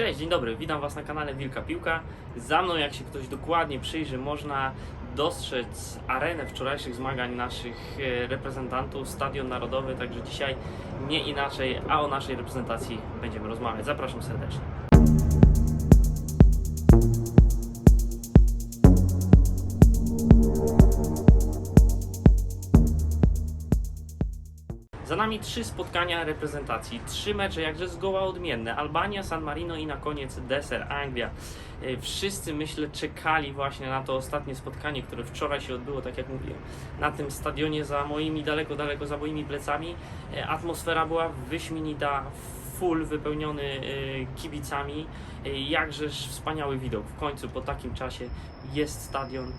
Cześć, dzień dobry, witam Was na kanale Wilka Piłka. Za mną, jak się ktoś dokładnie przyjrzy, można dostrzec arenę wczorajszych zmagań naszych e, reprezentantów, Stadion Narodowy, także dzisiaj nie inaczej, a o naszej reprezentacji będziemy rozmawiać. Zapraszam serdecznie. Nami trzy spotkania reprezentacji, trzy mecze jakże zgoła odmienne. Albania, San Marino i na koniec deser Anglia. E, Wszyscy myślę czekali właśnie na to ostatnie spotkanie, które wczoraj się odbyło, tak jak mówiłem, na tym stadionie za moimi daleko, daleko za moimi plecami. E, Atmosfera była wyśmienita, full wypełniony e, kibicami. Jakżeż wspaniały widok. W końcu po takim czasie jest stadion,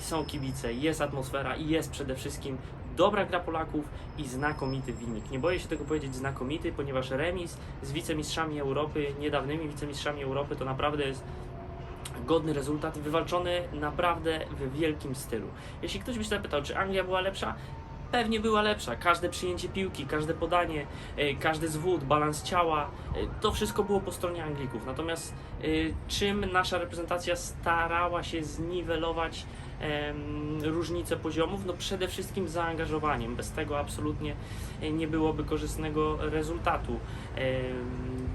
są kibice, jest atmosfera i jest przede wszystkim dobra gra Polaków i znakomity wynik. Nie boję się tego powiedzieć znakomity, ponieważ remis z wicemistrzami Europy, niedawnymi wicemistrzami Europy, to naprawdę jest godny rezultat, wywalczony naprawdę w wielkim stylu. Jeśli ktoś by się zapytał, czy Anglia była lepsza, pewnie była lepsza. Każde przyjęcie piłki, każde podanie, e, każdy zwód, balans ciała, e, to wszystko było po stronie Anglików. Natomiast e, czym nasza reprezentacja starała się zniwelować różnice poziomów? No przede wszystkim zaangażowaniem. Bez tego absolutnie e, nie byłoby korzystnego rezultatu.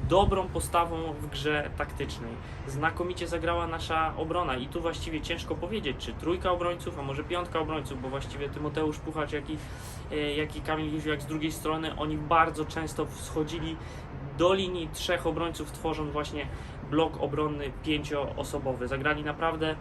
Dobrą postawą w grze taktycznej. Znakomicie zagrała nasza obrona i tu właściwie ciężko powiedzieć, czy trójka obrońców, a może piątka obrońców, bo właściwie Tymoteusz Puchacz, jak i, e, jak i Kamil Jóźwiak z drugiej strony, oni bardzo często schodzili do linii trzech obrońców, tworząc właśnie blok obronny pięcioosobowy. Zagrali naprawdę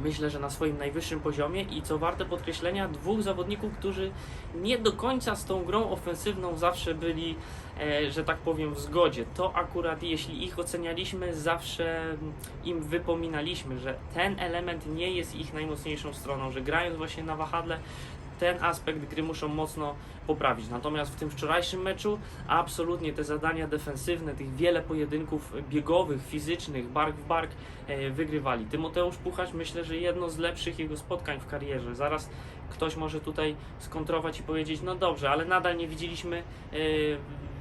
myślę, że na swoim najwyższym poziomie i co warte podkreślenia, dwóch zawodników, którzy nie do końca z tą grą ofensywną zawsze byli, e, że tak powiem, w zgodzie. To akurat jeśli ich ocenialiśmy, zawsze im wypominaliśmy, że ten element nie jest ich najmocniejszą stroną, że grając właśnie na wahadle, ten aspekt gry muszą mocno poprawić. Natomiast w tym wczorajszym meczu absolutnie te zadania defensywne, tych wiele pojedynków biegowych, fizycznych, bark w bark e, wygrywali. Tymoteusz Puchacz myślę, że jedno z lepszych jego spotkań w karierze. Zaraz ktoś może tutaj skontrować i powiedzieć, no dobrze, ale nadal nie widzieliśmy e,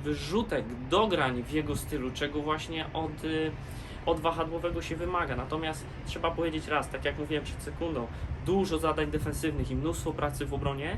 wyrzutek, dograń w jego stylu, czego właśnie od, e, od wahadłowego się wymaga. Natomiast trzeba powiedzieć raz, tak jak mówiłem przed sekundą, dużo zadań defensywnych i mnóstwo pracy w obronie,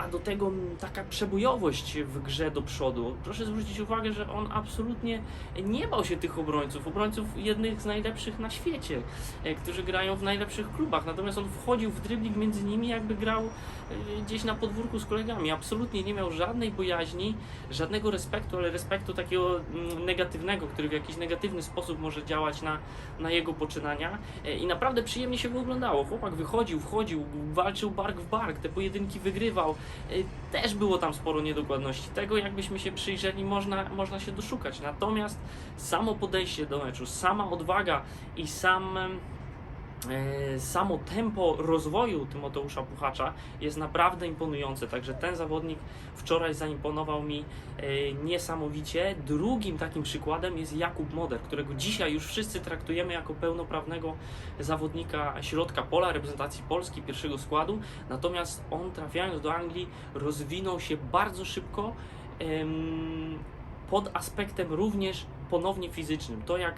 a do tego taka przebojowość w grze do przodu. Proszę zwrócić uwagę, że on absolutnie nie bał się tych obrońców, obrońców jednych z najlepszych na świecie, e, którzy grają w najlepszych klubach. Natomiast on wchodził w drybling między nimi, jakby grał e, gdzieś na podwórku z kolegami. Absolutnie nie miał żadnej bojaźni, żadnego respektu, ale respektu takiego negatywnego, który w jakiś negatywny sposób może działać na, na jego poczynania. E, I naprawdę przyjemnie się go oglądało. Chłopak wychodził, wchodził, walczył bark w bark, te pojedynki wygrywał. Y, Też było tam sporo niedokładności. Tego, jakbyśmy się przyjrzeli, można, można się doszukać. Natomiast samo podejście do meczu, sama odwaga i sam. E, Samo tempo rozwoju Tymoteusza Puchacza jest naprawdę imponujące, także ten zawodnik wczoraj zaimponował mi e, niesamowicie. Drugim takim przykładem jest Jakub Moder, którego dzisiaj już wszyscy traktujemy jako pełnoprawnego zawodnika środka pola reprezentacji Polski, pierwszego składu. Natomiast on trafiając do Anglii rozwinął się bardzo szybko pod aspektem również ponownie fizycznym. To jak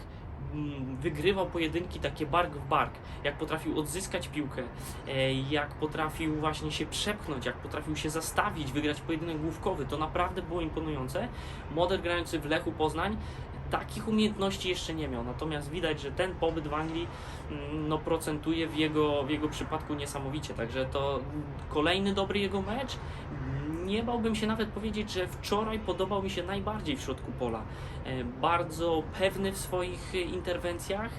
wygrywał pojedynki takie bark w bark, jak potrafił odzyskać piłkę, e, jak potrafił właśnie się przepchnąć, jak potrafił się zastawić, wygrać pojedynek główkowy, to naprawdę było imponujące. Moder grający w Lechu Poznań takich umiejętności jeszcze nie miał, natomiast widać, że ten pobyt w Anglii mm, no, procentuje w jego, w jego przypadku niesamowicie, także to kolejny dobry jego mecz. Nie bałbym się nawet powiedzieć, że wczoraj podobał mi się najbardziej w środku pola. E, Bardzo pewny w swoich e, interwencjach,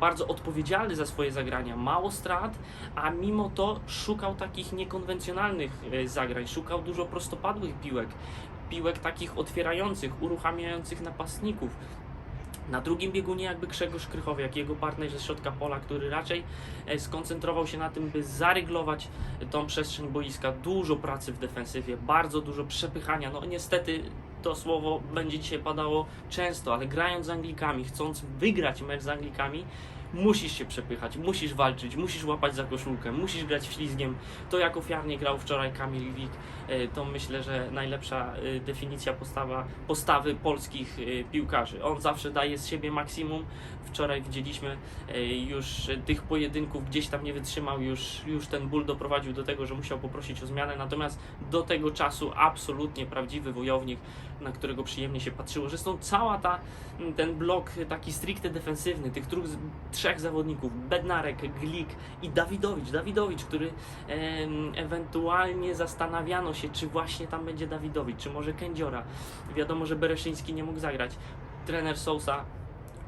bardzo odpowiedzialny za swoje zagrania, mało strat, a mimo to szukał takich niekonwencjonalnych e, zagrań, szukał dużo prostopadłych piłek, piłek takich otwierających, uruchamiających napastników. Na drugim biegunie jakby Grzegorz Krychowiak, jego partner ze środka pola, który raczej e, skoncentrował się na tym, by zaryglować tą przestrzeń boiska. Dużo pracy w defensywie, bardzo dużo przepychania. No niestety to słowo będzie dzisiaj padało często, ale grając z Anglikami, chcąc wygrać mecz z Anglikami, musisz się przepychać, musisz walczyć, musisz łapać za koszulkę, musisz grać ślizgiem. To jak ofiarnie grał wczoraj Kamil Wik, e, to myślę, że najlepsza e, definicja postawa, postawy polskich e, piłkarzy. On zawsze daje z siebie maksimum. Wczoraj widzieliśmy już tych pojedynków, gdzieś tam nie wytrzymał, już, już ten ból doprowadził do tego, że musiał poprosić o zmianę. Natomiast do tego czasu absolutnie prawdziwy wojownik, na którego przyjemnie się patrzyło. Zresztą cała ta, ten blok taki stricte defensywny, tych tróch, trzech zawodników, Bednarek, Glik i Dawidowicz. Dawidowicz, który em, ewentualnie zastanawiano się, czy właśnie tam będzie Dawidowicz, czy może Kędziora. Wiadomo, że Bereszyński nie mógł zagrać. Trener Sousa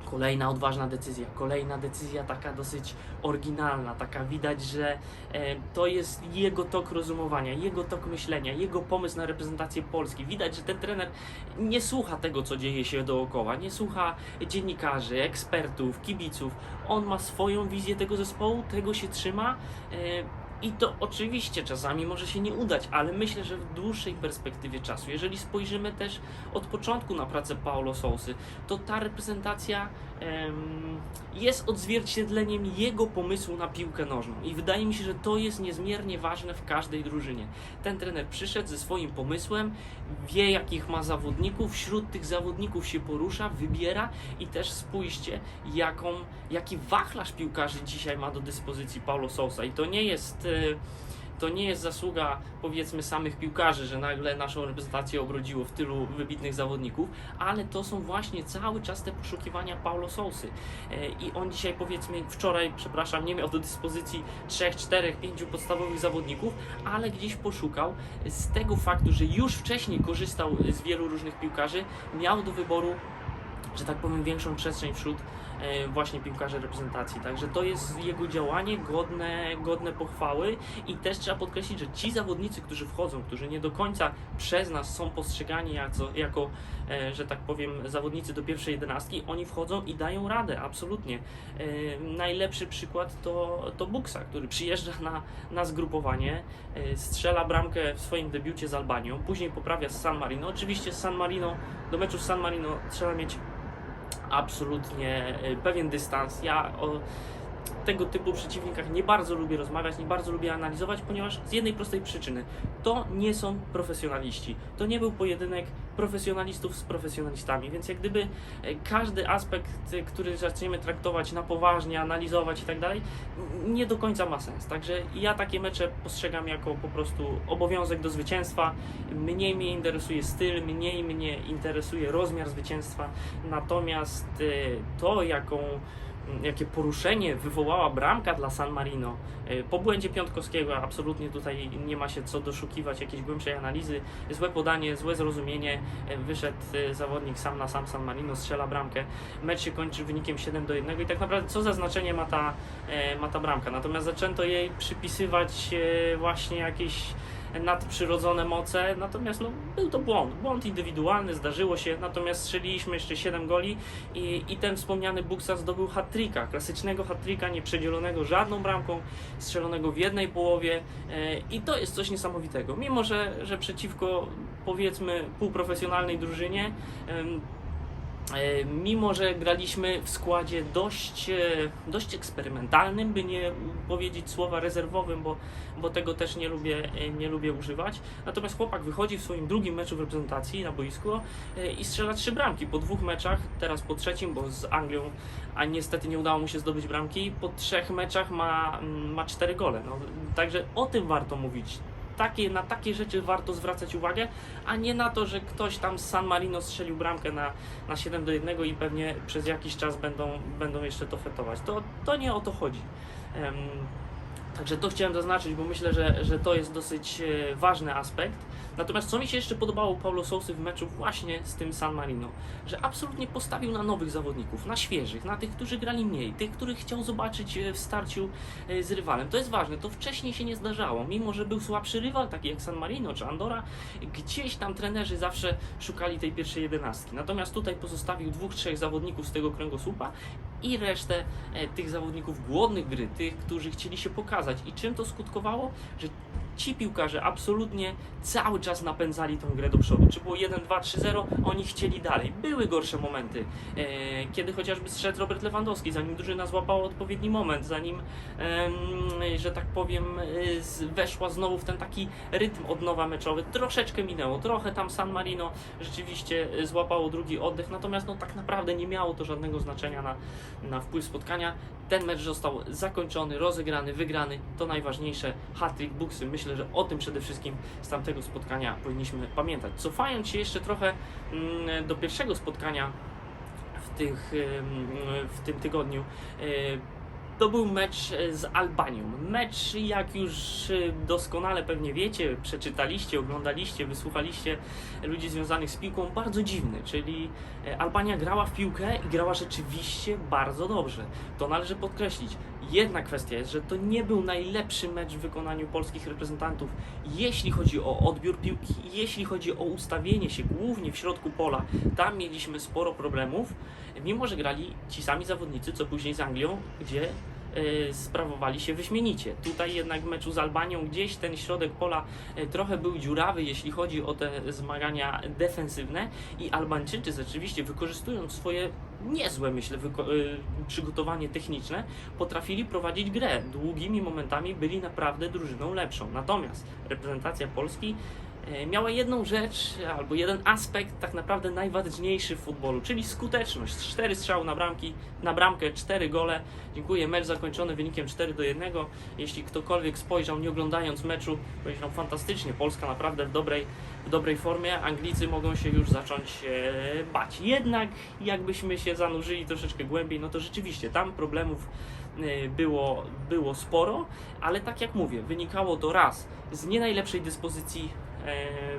Kolejna odważna decyzja, kolejna decyzja taka dosyć oryginalna, taka widać, że e, to jest jego tok rozumowania, jego tok myślenia, jego pomysł na reprezentację Polski. Widać, że ten trener nie słucha tego, co dzieje się dookoła, nie słucha dziennikarzy, ekspertów, kibiców. On ma swoją wizję tego zespołu, tego się trzyma. I to oczywiście czasami może się nie udać, ale myślę, że w dłuższej perspektywie czasu, jeżeli spojrzymy też od początku na pracę Paulo Sousy, to ta reprezentacja em, jest odzwierciedleniem jego pomysłu na piłkę nożną. I wydaje mi się, że to jest niezmiernie ważne w każdej drużynie. Ten trener przyszedł ze swoim pomysłem, wie jakich ma zawodników, wśród tych zawodników się porusza, wybiera i też spójrzcie, jaką, jaki wachlarz piłkarzy dzisiaj ma do dyspozycji Paulo Sousa. I to nie jest. To nie jest zasługa powiedzmy samych piłkarzy, że nagle naszą reprezentację obrodziło w tylu wybitnych zawodników, ale to są właśnie cały czas te poszukiwania Paulo Sousy. E, I on dzisiaj powiedzmy wczoraj, przepraszam, nie miał do dyspozycji trzech, czterech, pięciu podstawowych zawodników, ale gdzieś poszukał z tego faktu, że już wcześniej korzystał z wielu różnych piłkarzy, miał do wyboru że tak powiem, większą przestrzeń wśród właśnie piłkarzy reprezentacji. Także to jest jego działanie godne, godne pochwały i też trzeba podkreślić, że ci zawodnicy, którzy wchodzą, którzy nie do końca przez nas są postrzegani jako, jako e, że tak powiem, zawodnicy do pierwszej jedenastki, oni wchodzą i dają radę, absolutnie. E, najlepszy przykład to, to Buksa, który przyjeżdża na, na zgrupowanie, e, strzela bramkę w swoim debiucie z Albanią, później poprawia z San Marino. Oczywiście z San Marino, do meczu z San Marino trzeba mieć absolutnie e, pewien dystans. Ja o tego typu przeciwnikach nie bardzo lubię rozmawiać, nie bardzo lubię analizować, ponieważ z jednej prostej przyczyny to nie są profesjonaliści. To nie był pojedynek profesjonalistów z profesjonalistami, więc jak gdyby e, każdy aspekt, e, który zaczniemy traktować na poważnie, analizować i tak dalej, nie do końca ma sens. Także ja takie mecze postrzegam jako po prostu obowiązek do zwycięstwa. Mniej mnie interesuje styl, mniej mnie interesuje rozmiar zwycięstwa, natomiast e, to, jaką jakie poruszenie wywołała bramka dla San Marino. E, Po błędzie Piątkowskiego absolutnie tutaj nie ma się co doszukiwać jakiejś głębszej analizy. Złe podanie, złe zrozumienie. E, Wyszedł e, zawodnik sam na sam San Marino, strzela bramkę. Mecz się kończy wynikiem 7 do 1 i tak naprawdę co za znaczenie ma ta, ma ta bramka. Natomiast zaczęto jej przypisywać właśnie jakieś nadprzyrodzone moce, natomiast no, był to błąd, błąd indywidualny, zdarzyło się, natomiast strzeliliśmy jeszcze 7 goli i, i ten wspomniany Buksa zdobył hat-tricka, klasycznego hat-tricka, nieprzedzielonego żadną bramką, strzelonego w jednej połowie e, i to jest coś niesamowitego, mimo że, że przeciwko powiedzmy półprofesjonalnej drużynie Mimo, że graliśmy w składzie dość, e, dość eksperymentalnym, by nie powiedzieć słowa rezerwowym, bo, bo tego też nie lubię, e, nie lubię używać. Natomiast chłopak wychodzi w swoim drugim meczu w reprezentacji na boisko e, i strzela trzy bramki. Po dwóch meczach, teraz po trzecim, bo z Anglią, a niestety nie udało mu się zdobyć bramki, po trzech meczach ma, mm, ma cztery gole. No, także o tym warto mówić takie, na takie rzeczy warto zwracać uwagę, a nie na to, że ktoś tam z San Marino strzelił bramkę na, na 7 do 1 i pewnie przez jakiś czas będą, będą jeszcze to fetować. To, to nie o to chodzi. Em, Także to chciałem zaznaczyć, bo myślę, że, że to jest dosyć e, ważny aspekt. Natomiast co mi się jeszcze podobało Paulo Sousy w meczu właśnie z tym San Marino, że absolutnie postawił na nowych zawodników, na świeżych, na tych, którzy grali mniej, tych, których chciał zobaczyć e, w starciu e, z rywalem. To jest ważne, to wcześniej się nie zdarzało. Mimo, że był słabszy rywal, taki jak San Marino czy Andora, gdzieś tam trenerzy zawsze szukali tej pierwszej jedenastki. Natomiast tutaj pozostawił dwóch, trzech zawodników z tego kręgosłupa i resztę e, tych zawodników głodnych gry, tych, którzy chcieli się pokazać. I czym to skutkowało? Że ci piłkarze absolutnie cały czas napędzali tą grę do przodu. Czy było 1, 2, 3, 0, oni chcieli dalej. Były gorsze momenty, e, kiedy chociażby zszedł Robert Lewandowski, zanim drużyna złapała odpowiedni moment, zanim, że tak powiem, e, weszła znowu w ten taki rytm od nowa meczowy. Troszeczkę minęło, trochę tam San Marino rzeczywiście e, złapało drugi oddech, natomiast no tak naprawdę nie miało to żadnego znaczenia na, na wpływ spotkania. Ten mecz został zakończony, rozegrany, wygrany. To najważniejsze. Hat-trick Buksy. Myślę, że o tym przede wszystkim z tamtego spotkania powinniśmy pamiętać. Cofając się jeszcze trochę mm, do pierwszego spotkania w, tych, em, w tym tygodniu. e, To był mecz e, z Albanią. Mecz, jak już e, doskonale pewnie wiecie, przeczytaliście, oglądaliście, wysłuchaliście ludzi związanych z piłką, bardzo dziwny. Czyli Albania grała w piłkę i grała rzeczywiście bardzo dobrze. To należy podkreślić. Jedna kwestia jest, że to nie był najlepszy mecz w wykonaniu polskich reprezentantów, jeśli chodzi o odbiór piłki, jeśli chodzi o ustawienie się głównie w środku pola. Tam mieliśmy sporo problemów, mimo że grali ci sami zawodnicy, co później z Anglią, gdzie sprawowali się wyśmienicie. Tutaj jednak w meczu z Albanią gdzieś ten środek pola e, trochę był dziurawy, jeśli chodzi o te zmagania defensywne i Albańczycy rzeczywiście wykorzystując swoje niezłe, myślę, y, przygotowanie techniczne, potrafili prowadzić grę. Długimi momentami byli naprawdę drużyną lepszą. Natomiast reprezentacja Polski miała jedną rzecz, albo jeden aspekt tak naprawdę najważniejszy w futbolu, czyli skuteczność. Cztery strzały na, bramki, na bramkę, cztery gole. Dziękuję. Mecz zakończony wynikiem 4 do 1. Jeśli ktokolwiek spojrzał, nie oglądając meczu, powiedział fantastycznie. Polska naprawdę w dobrej, w dobrej formie. Anglicy mogą się już zacząć e, bać. Jednak jakbyśmy się zanurzyli troszeczkę głębiej, no to rzeczywiście tam problemów e, było, było sporo, ale tak jak mówię, wynikało to raz z nie najlepszej dyspozycji e,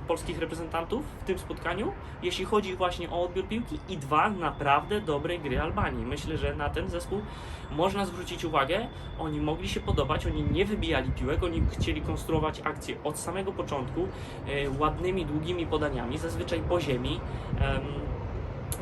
polskich reprezentantów w tym spotkaniu, jeśli chodzi właśnie o odbiór piłki i dwa, naprawdę dobrej gry Albanii. Myślę, że na ten zespół można zwrócić uwagę. Oni mogli się podobać, oni nie wybijali piłek, oni chcieli konstruować akcje od samego początku e, ładnymi, długimi podaniami, zazwyczaj po ziemi.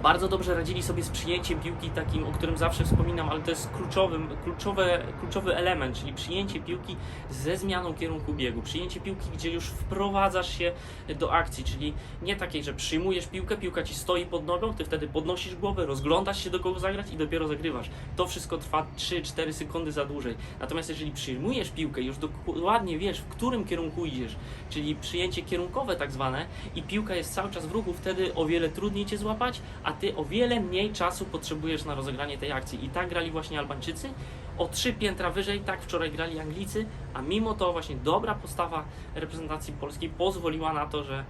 Bardzo dobrze radzili sobie z przyjęciem piłki, takim, o którym zawsze wspominam, ale to jest kluczowym, kluczowe, kluczowy element, czyli przyjęcie piłki ze zmianą kierunku biegu. Przyjęcie piłki, gdzie już wprowadzasz się do akcji, czyli nie takiej, że przyjmujesz piłkę, piłka ci stoi pod nogą, ty wtedy podnosisz głowę, rozglądasz się do kogo zagrać i dopiero zagrywasz. To wszystko trwa 3-4 sekundy za dłużej. Natomiast jeżeli przyjmujesz piłkę, już dokładnie wiesz, w którym kierunku idziesz, czyli przyjęcie kierunkowe tak zwane i piłka jest cały czas w ruchu, wtedy o wiele trudniej cię złapać, a ty o wiele mniej czasu potrzebujesz na rozegranie tej akcji. I tak grali właśnie Albańczycy. O trzy piętra wyżej, tak wczoraj grali Anglicy, a mimo to właśnie dobra postawa reprezentacji polskiej pozwoliła na to, że,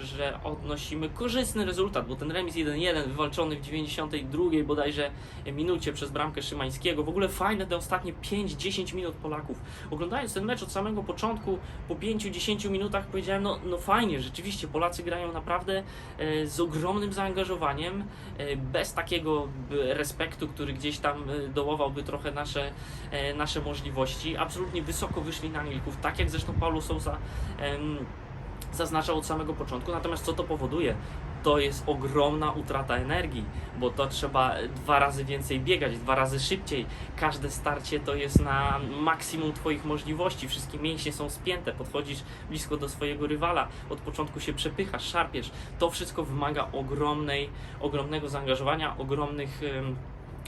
że odnosimy korzystny rezultat, bo ten remis 1-1 wywalczony w 92 bodajże minucie przez bramkę Szymańskiego. W ogóle fajne te ostatnie 5-10 minut Polaków. Oglądając ten mecz od samego początku, po 5-10 minutach powiedziałem, no, no fajnie, rzeczywiście Polacy grają naprawdę e, z ogromnym zaangażowaniem, e, bez takiego e, respektu, który gdzieś tam e, dołowałby trochę nasze, e, nasze możliwości. Absolutnie wysoko wyszli na Anglików, tak jak zresztą Paulo Sousa zaznaczał od samego początku. Natomiast co to powoduje? To jest ogromna utrata energii, bo to trzeba dwa razy więcej biegać, dwa razy szybciej. Każde starcie to jest na maksimum Twoich możliwości. Wszystkie mięśnie są spięte, podchodzisz blisko do swojego rywala, od początku się przepychasz, szarpiesz. To wszystko wymaga ogromnej, ogromnego zaangażowania, ogromnych. em,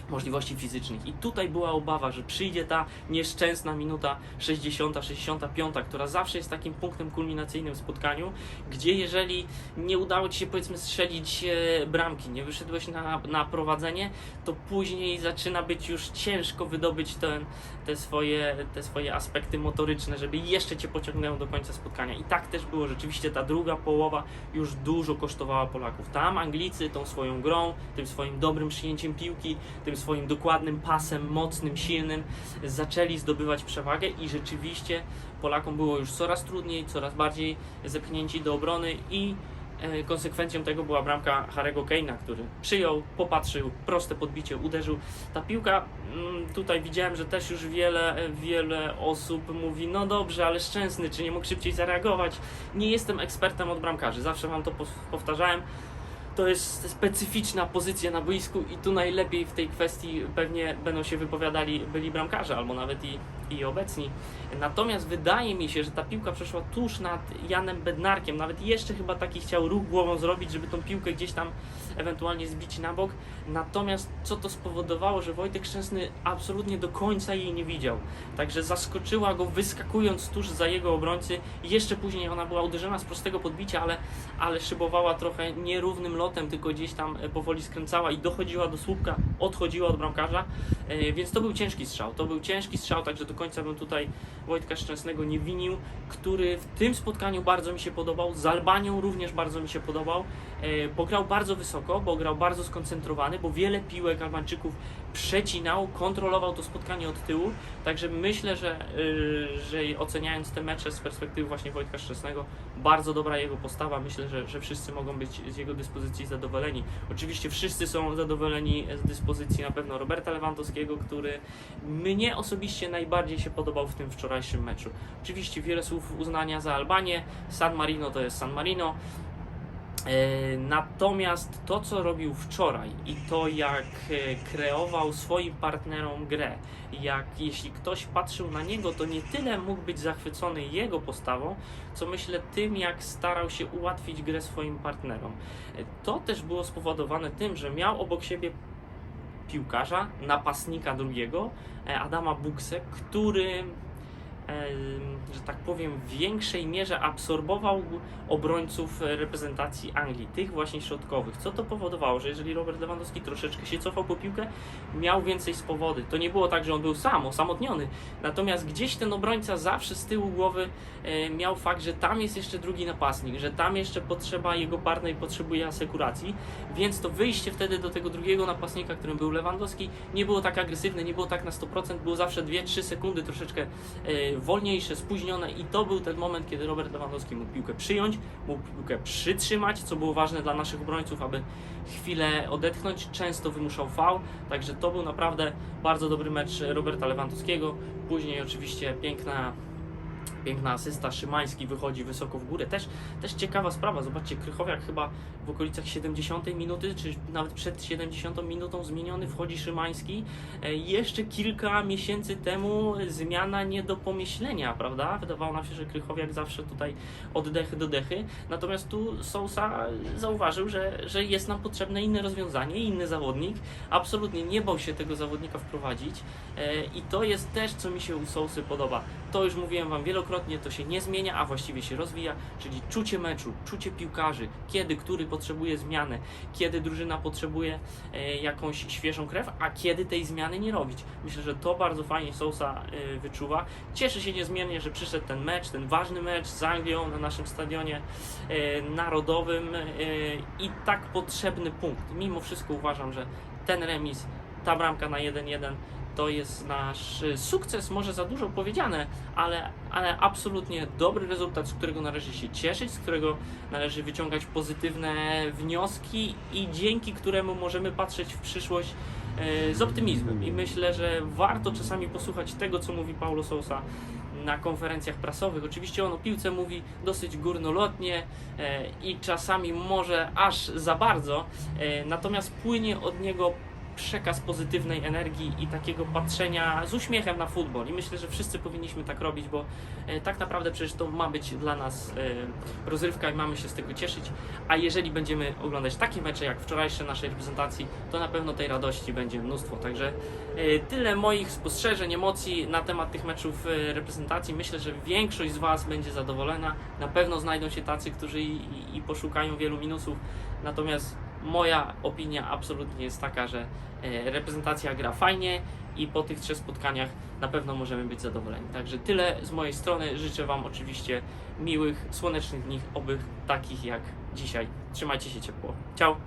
możliwości fizycznych. I tutaj była obawa, że przyjdzie ta nieszczęsna minuta 60, 65, która zawsze jest takim punktem kulminacyjnym w spotkaniu, gdzie jeżeli nie udało Ci się powiedzmy strzelić e, bramki, nie wyszedłeś na, na prowadzenie, to później zaczyna być już ciężko wydobyć ten, te, swoje, te swoje aspekty motoryczne, żeby jeszcze Cię pociągnęło do końca spotkania. I tak też było. Rzeczywiście ta druga połowa już dużo kosztowała Polaków. Tam Anglicy tą swoją grą, tym swoim dobrym przyjęciem piłki, tym swoim dokładnym pasem, mocnym, silnym, zaczęli zdobywać przewagę i rzeczywiście Polakom było już coraz trudniej, coraz bardziej zepchnięci do obrony i e, konsekwencją tego była bramka Harego Kane'a, który przyjął, popatrzył, proste podbicie, uderzył. Ta piłka, mm, tutaj widziałem, że też już wiele, wiele osób mówi, no dobrze, ale Szczęsny, czy nie mógł szybciej zareagować? Nie jestem ekspertem od bramkarzy, zawsze wam to powtarzałem. To jest specyficzna pozycja na boisku i tu najlepiej w tej kwestii pewnie będą się wypowiadali byli bramkarze albo nawet i, i obecni. Natomiast wydaje mi się, że ta piłka przeszła tuż nad Janem Bednarkiem. Nawet jeszcze chyba taki chciał ruch głową zrobić, żeby tą piłkę gdzieś tam ewentualnie zbić na bok. Natomiast co to spowodowało, że Wojtek Szczęsny absolutnie do końca jej nie widział. Także zaskoczyła go wyskakując tuż za jego obrońcy. Jeszcze później ona była uderzona z prostego podbicia, ale, ale szybowała trochę nierównym lotem, tylko gdzieś tam e, powoli skręcała i dochodziła do słupka, odchodziła od bramkarza. E, Więc to był ciężki strzał. To był ciężki strzał, także do końca bym tutaj Wojtka Szczęsnego nie winił, który w tym spotkaniu bardzo mi się podobał. Z Albanią również bardzo mi się podobał, bo grał bardzo wysoko, bo grał bardzo skoncentrowany, bo wiele piłek Albańczyków przecinał, kontrolował to spotkanie od tyłu. Także myślę, że, y, że oceniając te mecze z perspektywy właśnie Wojtka Szczęsnego, bardzo dobra jego postawa. Myślę, że, że wszyscy mogą być z jego dyspozycji zadowoleni. Oczywiście wszyscy są zadowoleni z dyspozycji na pewno Roberta Lewandowskiego, który mnie osobiście najbardziej się podobał w tym wczorajszym meczu. Oczywiście wiele słów uznania za Albanię. San Marino to jest San Marino. E, Natomiast to, co robił wczoraj i to, jak e, kreował swoim partnerom grę, jak jeśli ktoś patrzył na niego, to nie tyle mógł być zachwycony jego postawą, co myślę tym, jak starał się ułatwić grę swoim partnerom. E, To też było spowodowane tym, że miał obok siebie piłkarza, napastnika drugiego, Adama Buksę, który że tak powiem, w większej mierze absorbował obrońców e, reprezentacji Anglii, tych właśnie środkowych. Co to powodowało, że jeżeli Robert Lewandowski troszeczkę się cofał po piłkę, miał więcej swobody. To nie było tak, że on był sam, osamotniony. Natomiast gdzieś ten obrońca zawsze z tyłu głowy e, miał fakt, że tam jest jeszcze drugi napastnik, że tam jeszcze potrzeba jego partner potrzebuje asekuracji, więc to wyjście wtedy do tego drugiego napastnika, którym był Lewandowski, nie było tak agresywne, nie było tak na 100%, było zawsze 2-3 sekundy troszeczkę e, wolniejsze, spóźnione i to był ten moment, kiedy Robert Lewandowski mógł piłkę przyjąć, mógł piłkę przytrzymać, co było ważne dla naszych obrońców, aby chwilę odetchnąć, często wymuszał fał, także to był naprawdę bardzo dobry mecz Roberta Lewandowskiego. Później oczywiście piękna Piękna asysta, Szymański wychodzi wysoko w górę. Też, też ciekawa sprawa. Zobaczcie, Krychowiak chyba w okolicach 70 minuty, czy nawet przed 70 minutą zmieniony wchodzi Szymański. E, Jeszcze kilka miesięcy temu zmiana nie do pomyślenia, prawda? Wydawało nam się, że Krychowiak zawsze tutaj oddechy do dechy. Natomiast tu Sousa zauważył, że, że jest nam potrzebne inne rozwiązanie, inny zawodnik. Absolutnie nie bał się tego zawodnika wprowadzić. E, I to jest też, co mi się u Sousy podoba. To już mówiłem Wam wielokrotnie, to się nie zmienia, a właściwie się rozwija, czyli czucie meczu, czucie piłkarzy, kiedy który potrzebuje zmiany, kiedy drużyna potrzebuje e, jakąś świeżą krew, a kiedy tej zmiany nie robić. Myślę, że to bardzo fajnie Sousa e, wyczuwa. Cieszę się niezmiernie, że przyszedł ten mecz, ten ważny mecz z Anglią na naszym stadionie e, narodowym i tak potrzebny punkt. Mimo wszystko uważam, że ten remis, ta bramka na 1-1 to jest nasz y, sukces, może za dużo powiedziane, ale, ale absolutnie dobry rezultat, z którego należy się cieszyć, z którego należy wyciągać pozytywne wnioski i dzięki któremu możemy patrzeć w przyszłość e, z optymizmem. I myślę, że warto czasami posłuchać tego, co mówi Paulo Sousa na konferencjach prasowych. Oczywiście on o piłce mówi dosyć górnolotnie e, i czasami może aż za bardzo, natomiast płynie od niego przekaz pozytywnej energii i takiego patrzenia z uśmiechem na futbol. I myślę, że wszyscy powinniśmy tak robić, bo e, tak naprawdę przecież to ma być dla nas e, rozrywka i mamy się z tego cieszyć. A jeżeli będziemy oglądać takie mecze jak wczorajsze naszej reprezentacji, to na pewno tej radości będzie mnóstwo. Także e, tyle moich spostrzeżeń, emocji na temat tych meczów reprezentacji. Myślę, że większość z Was będzie zadowolona. Na pewno znajdą się tacy, którzy i, i poszukają wielu minusów. Natomiast moja opinia absolutnie jest taka, że e, reprezentacja gra fajnie i po tych trzech spotkaniach na pewno możemy być zadowoleni. Także tyle z mojej strony. Życzę Wam oczywiście miłych, słonecznych dni, oby takich jak dzisiaj. Trzymajcie się ciepło. Ciao!